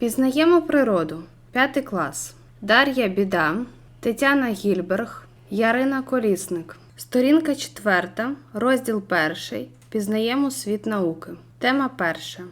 Пізнаємо природу. П'ятий клас. Дар'я Біда, Тетяна Гільберг, Ярина Колісник. Сторінка четверта, розділ перший. Пізнаємо світ науки. Тема перша.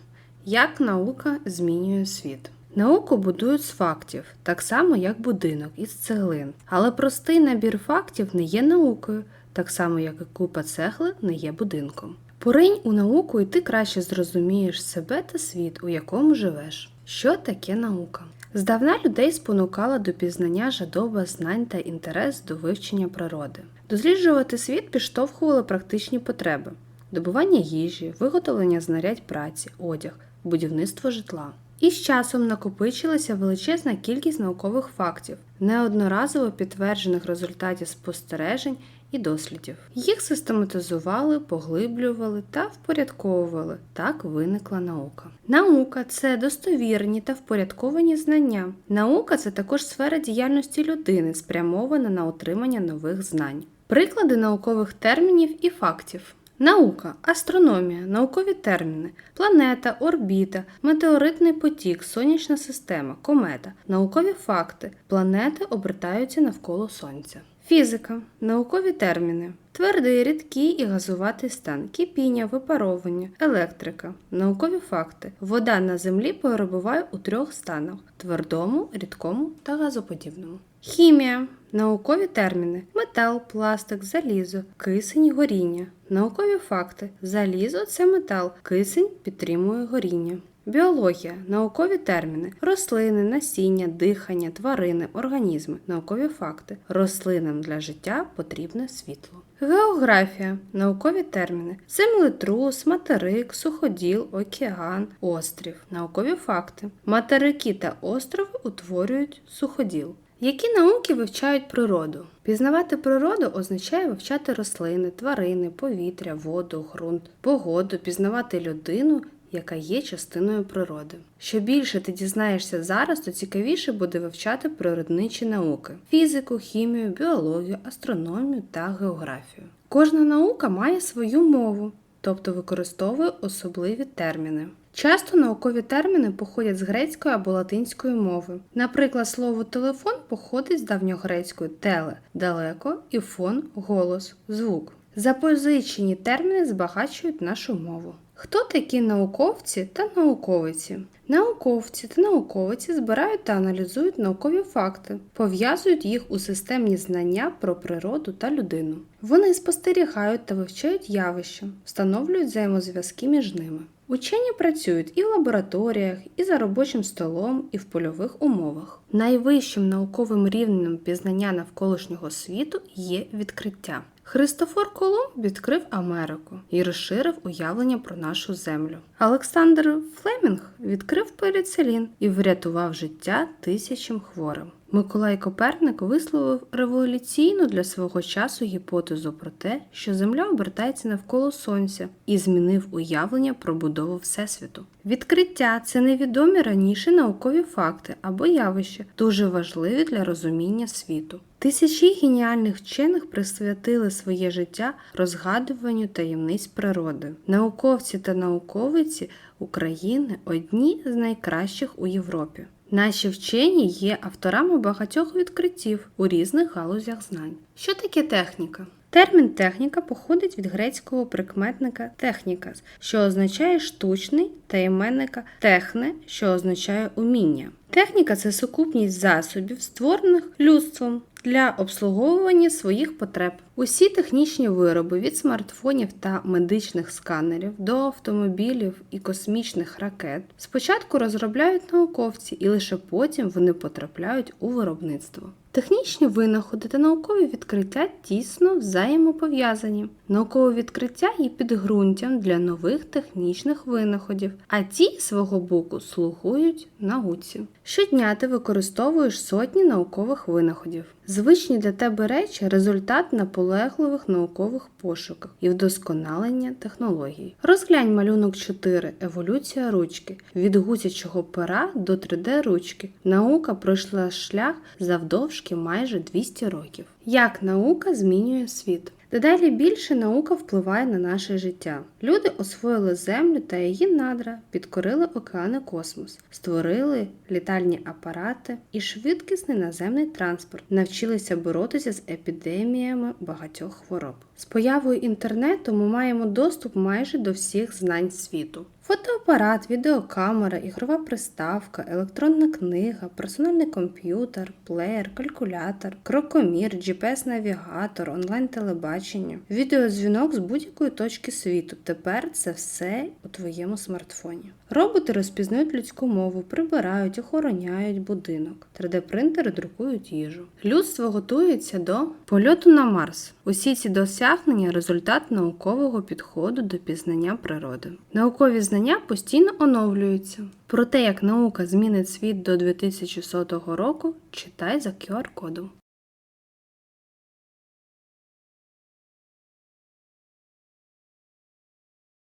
Як наука змінює світ. Науку будують з фактів, так само як будинок із цеглин. Але простий набір фактів не є наукою, так само як і купа цегли не є будинком. Поринь у науку, і ти краще зрозумієш себе та світ, у якому живеш. Що таке наука? Здавна людей спонукала до пізнання жадоба знань та інтерес до вивчення природи. Досліджувати світ підштовхували практичні потреби: добування їжі, виготовлення знарядь праці, одяг, будівництво житла. І з часом накопичилася величезна кількість наукових фактів, неодноразово підтверджених результатів спостережень і дослідів. Їх систематизували, поглиблювали та впорядковували. Так виникла наука. Наука це достовірні та впорядковані знання. Наука це також сфера діяльності людини, спрямована на отримання нових знань. Приклади наукових термінів і фактів. Наука, астрономія, наукові терміни, планета, орбіта, метеоритний потік, сонячна система, комета, наукові факти, планети обертаються навколо Сонця. Фізика, наукові терміни, твердий, рідкий і газуватий стан, кипіння, випаровування, електрика, наукові факти. Вода на землі перебуває у трьох станах: твердому, рідкому та газоподібному. Хімія, наукові терміни: метал, пластик, залізо, кисень, горіння. Наукові факти: залізо це метал, кисень підтримує горіння. Біологія, наукові терміни, рослини, насіння, дихання, тварини, організми, наукові факти. Рослинам для життя потрібне світло. Географія, наукові терміни, землетрус, материк, суходіл, океан, острів, наукові факти. Материки та острови утворюють суходіл. Які науки вивчають природу? Пізнавати природу означає вивчати рослини, тварини, повітря, воду, ґрунт, погоду, пізнавати людину, яка є частиною природи. Що більше ти дізнаєшся зараз, то цікавіше буде вивчати природничі науки: фізику, хімію, біологію, астрономію та географію. Кожна наука має свою мову, тобто використовує особливі терміни. Часто наукові терміни походять з грецької або латинської мови. Наприклад, слово телефон походить з давньогрецької теле далеко і фон голос, звук. Запозичені терміни збагачують нашу мову. Хто такі науковці та науковиці? Науковці та науковиці збирають та аналізують наукові факти, пов'язують їх у системні знання про природу та людину. Вони спостерігають та вивчають явища, встановлюють взаємозв'язки між ними. Учені працюють і в лабораторіях, і за робочим столом, і в польових умовах. Найвищим науковим рівнем пізнання навколишнього світу є відкриття. Христофор Колумб відкрив Америку і розширив уявлення про нашу землю. Олександр Флемінг відкрив перицелін і врятував життя тисячам хворим. Миколай Коперник висловив революційну для свого часу гіпотезу про те, що Земля обертається навколо Сонця, і змінив уявлення про будову Всесвіту. Відкриття це невідомі раніше наукові факти або явища, дуже важливі для розуміння світу. Тисячі геніальних вчених присвятили своє життя розгадуванню таємниць природи. Науковці та науковиці України одні з найкращих у Європі. Наші вчені є авторами багатьох відкриттів у різних галузях знань. Що таке техніка? Термін техніка походить від грецького прикметника технікас, що означає штучний, та іменника техне, що означає уміння. Техніка це сукупність засобів, створених людством для обслуговування своїх потреб. Усі технічні вироби від смартфонів та медичних сканерів до автомобілів і космічних ракет спочатку розробляють науковці, і лише потім вони потрапляють у виробництво. Технічні винаходи та наукові відкриття тісно взаємопов'язані. Наукове відкриття є підґрунтям для нових технічних винаходів, а ті свого боку слугують науці. Щодня ти використовуєш сотні наукових винаходів. Звичні для тебе речі результат наполегливих наукових пошуків і вдосконалення технологій. Розглянь малюнок 4 Еволюція ручки від гусячого пера до 3D ручки. Наука пройшла шлях завдовжки майже 200 років. Як наука змінює світ? Дедалі більше наука впливає на наше життя. Люди освоїли землю та її надра, підкорили океани космос, створили літальні апарати і швидкісний наземний транспорт, навчилися боротися з епідеміями багатьох хвороб. З появою інтернету ми маємо доступ майже до всіх знань світу. Фотоапарат, відеокамера, ігрова приставка, електронна книга, персональний комп'ютер, плеєр, калькулятор, крокомір, GPS-навігатор, онлайн-телебачення, відеодзвінок з будь-якої точки світу. Тепер це все у твоєму смартфоні. Роботи розпізнають людську мову, прибирають, охороняють будинок. 3D-принтери друкують їжу. Людство готується до польоту на Марс. Усі ці досягнення результат наукового підходу до пізнання природи. Наукові знання постійно оновлюються. Про те, як наука змінить світ до 2100 року, читай за QR-кодом.